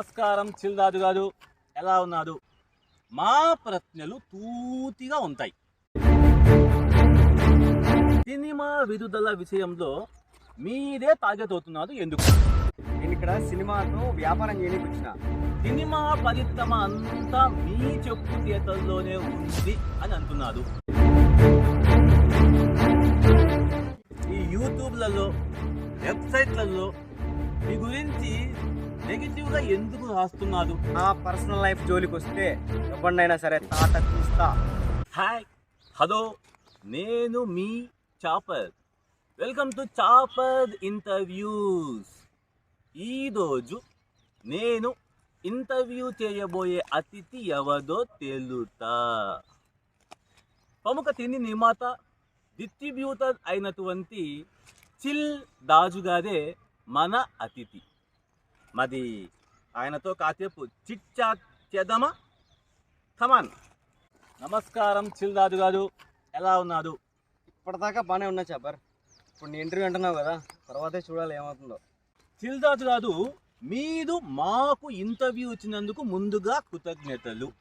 నమస్కారం చిల్దాదు గారు. ఎలా ఉన్నారు? మా ప్రశ్నలు తూతిగా ఉంటాయి. సినిమా విడుదల విషయంలో మీరే టార్గెట్ అవుతున్నారు ఎందుకు? నేను ఇక్కడ సినిమాతో వ్యాపారం చేయడానికి వచ్చిన. సినిమా పరిశ్రమ అంతా మీ చెప్పు చేతల్లోనే ఉంది అని అంటున్నారు. ఈ యూట్యూబ్లలో వెబ్సైట్లలో మీ గురించి నెగిటివ్గా ఎందుకు రాస్తున్నారు? నా పర్సనల్ లైఫ్ జోలికి వస్తే ఎవరినైనా సరే తాట తీస్తా హాయ్ హలో నేను మీ chopper. Welcome to chopper interviews ఈరోజు నేను ఇంటర్వ్యూ చేయబోయే అతిథి ఎవరో తేలుతా. ప్రముఖ తిని నిర్మాత డిస్ట్రిబ్యూటర్ అయినటువంటి చిల్ దాజు గారే మన అతిథి. మరి ఆయనతో కాసేపు చాట్ చేద్దామా? కమాన్ నమస్కారం చిల్దాదు గారు. ఎలా ఉన్నారు? ఇప్పటిదాకా బాగానే ఉన్నా చాపర్. ఇప్పుడు నీ ఇంటర్వ్యూ అంటున్నావు కదా తర్వాతే చూడాలి ఏమవుతుందో. చిల్దాదు గారు మీరు మాకు ఇంటర్వ్యూ ఇచ్చినందుకు ముందుగా కృతజ్ఞతలు.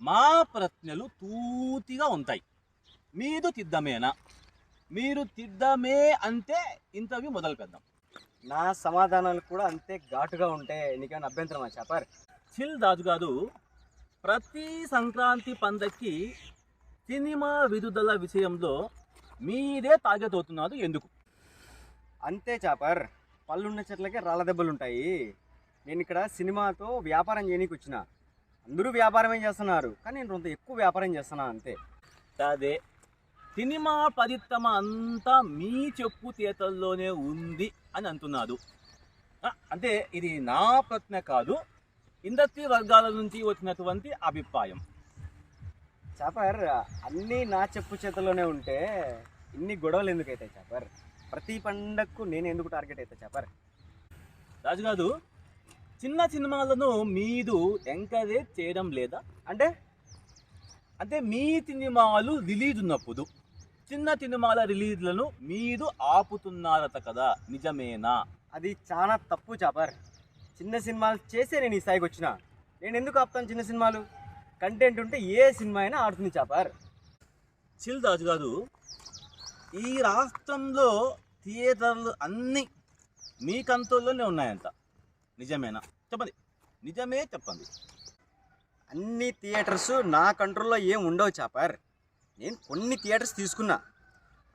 మా ప్రశ్నలు తూతిగా ఉంటాయి. మీరు తిద్దమేనా? మీరు తిద్దమే అంటే ఇంటర్వ్యూ మొదలు పెద్దాం నా సమాధానాలు కూడా అంతే ఘాటుగా ఉంటే నీకేమైనా అభ్యంతరమా చాపర్ చిల్ దాజు గారు ప్రతి సంక్రాంతి పండక్కి సినిమా విడుదల విషయంలో మీరే టార్గెట్ అవుతున్నారు ఎందుకు? అంతే చాపర్ పళ్ళున్న చెట్లకే రాళ్ళ దెబ్బలు ఉంటాయి. నేను ఇక్కడ సినిమాతో వ్యాపారం చేయడానికి వచ్చిన. అందరూ వ్యాపారమే చేస్తున్నారు. కానీ నేను కొంత ఎక్కువ వ్యాపారం చేస్తున్నా అంతే. అదే. సినిమా పరిశ్రమ అంతా మీ చెప్పు చేతల్లోనే ఉంది అని అంటున్నారు ఆ, అంటే ఇది నా ప్రశ్న కాదు ఇండస్ట్రీ వర్గాల నుంచి వచ్చినటువంటి అభిప్రాయం. చాపర్ అన్నీ నా చెప్పు చేతుల్లోనే ఉంటే ఇన్ని గొడవలు ఎందుకు అవుతాయి చాపర్? ప్రతి పండక్కు నేను ఎందుకు టార్గెట్ అవుతా చాపర్? రాజుగారు చిన్న సినిమాలను మీరు ఎంకరేజ్ చేయడం లేదా? అంటే? అంటే మీ సినిమాలు రిలీజ్ ఉన్నప్పుడు. చిన్న సినిమాల రిలీజ్లను మీరు ఆపుతున్నారట కదా నిజమేనా? అది చాలా తప్పు చాపర్. చిన్న సినిమాలు చేసే నేను ఈ స్థాయికి వచ్చిన. నేను ఎందుకు ఆపుతాను చిన్న సినిమాలు? కంటెంట్ ఉంటే ఏ సినిమా అయినా ఆడుతుంది చాపర్. చిల్ రాజు గారు ఈ రాష్ట్రంలో థియేటర్లు అన్నీ మీ కంట్రోల్లోనే ఉన్నాయంట. నిజమేనా? చెప్పండి. నిజమే చెప్పండి. అన్ని థియేటర్స్ నా కంట్రోల్లో ఏం ఉండవు చాపర్. నేను కొన్ని థియేటర్స్ తీసుకున్నా.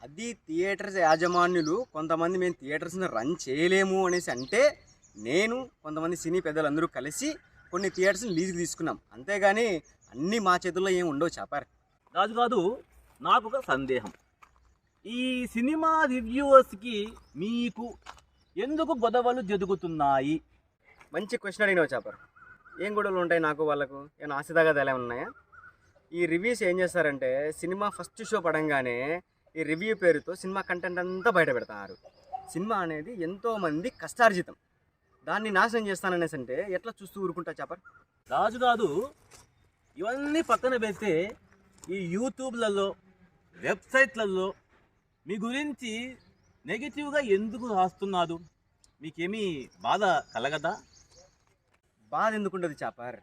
అది థియేటర్స్ యాజమాన్యులు కొంతమంది మేము థియేటర్స్ని రన్ చేయలేము అనేసి అంటే నేను కొంతమంది సినీ పెద్దలందరూ కలిసి కొన్ని థియేటర్స్ని లీజుకి తీసుకున్నాం. అంతేగాని అన్నీ మా చేతుల్లో ఏం ఉండవు చాపర్. రాజు గారు నాకు ఒక సందేహం. ఈ సినిమా రివ్యూవర్స్కి మీకు ఎందుకు గొడవలు జరుగుతున్నాయి? మంచి క్వశ్చన్ అడిగినావు చాపర్. ఏం గొడవలు ఉంటాయి నాకు వాళ్ళకు? ఏమైనా ఆశదాగా ఎలా ఉన్నాయా? ఈ రివ్యూస్ ఏం చేస్తారంటే సినిమా ఫస్ట్ షో పడంగానే ఈ రివ్యూ పేరుతో సినిమా కంటెంట్ అంతా బయట పెడతారు. సినిమా అనేది ఎంతో మంది కష్టార్జితం. దాన్ని నాశనం చేస్తాననేసి అంటే ఎట్లా చూస్తూ ఊరుకుంటా చాపర్ రాజు గారు ఇవన్నీ పక్కన పెడితే ఈ యూట్యూబ్లలో వెబ్సైట్లలో మీ గురించి నెగిటివ్గా ఎందుకు రాస్తున్నారు? మీకేమీ బాధ కలగదా? బాధ ఎందుకుంటుంది చాపర్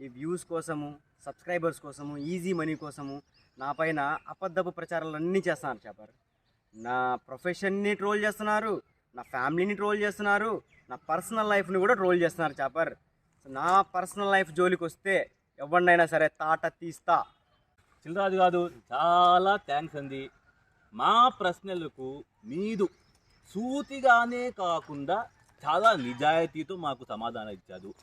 ఈ వ్యూస్ కోసము సబ్స్క్రైబర్స్ కోసము ఈజీ మనీ కోసము నా పైన అబద్ధపు ప్రచారాలు అన్నీ చేస్తున్నారు చాపర్ నా ప్రొఫెషన్ని ట్రోల్ చేస్తున్నారు నా ఫ్యామిలీని ట్రోల్ చేస్తున్నారు నా పర్సనల్ లైఫ్ని కూడా ట్రోల్ చేస్తున్నారు చాపర్ సో నా పర్సనల్ లైఫ్ జోలికి వస్తే ఎవరినైనా సరే తాట తీస్తా. చిల్లరాజు గారు చాలా థ్యాంక్స్ అండి. మా ప్రశ్నలకు మీరు సూటిగానే కాకుండా చాలా నిజాయితీతో మాకు సమాధానం ఇచ్చారు.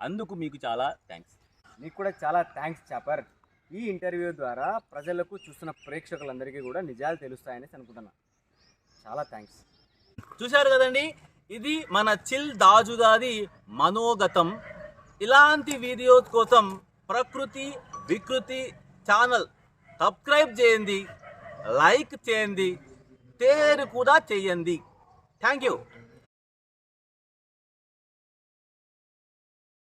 అందుకు మీకు చాలా థ్యాంక్స్. నీకు కూడా చాలా థ్యాంక్స్ చాపర్ ఈ ఇంటర్వ్యూ ద్వారా ప్రజలకు చూస్తున్న ప్రేక్షకులందరికీ కూడా నిజాలు తెలుస్తాయనేసి అనుకుంటున్నా. చాలా థ్యాంక్స్ చూశారు కదండి ఇది మన చిల్ దాజు మనోగతం. ఇలాంటి వీడియోస్ కోసం ప్రకృతి వికృతి ఛానల్ సబ్స్క్రైబ్ చేయండి లైక్ చేయండి షేర్ కూడా చేయండి. Thank you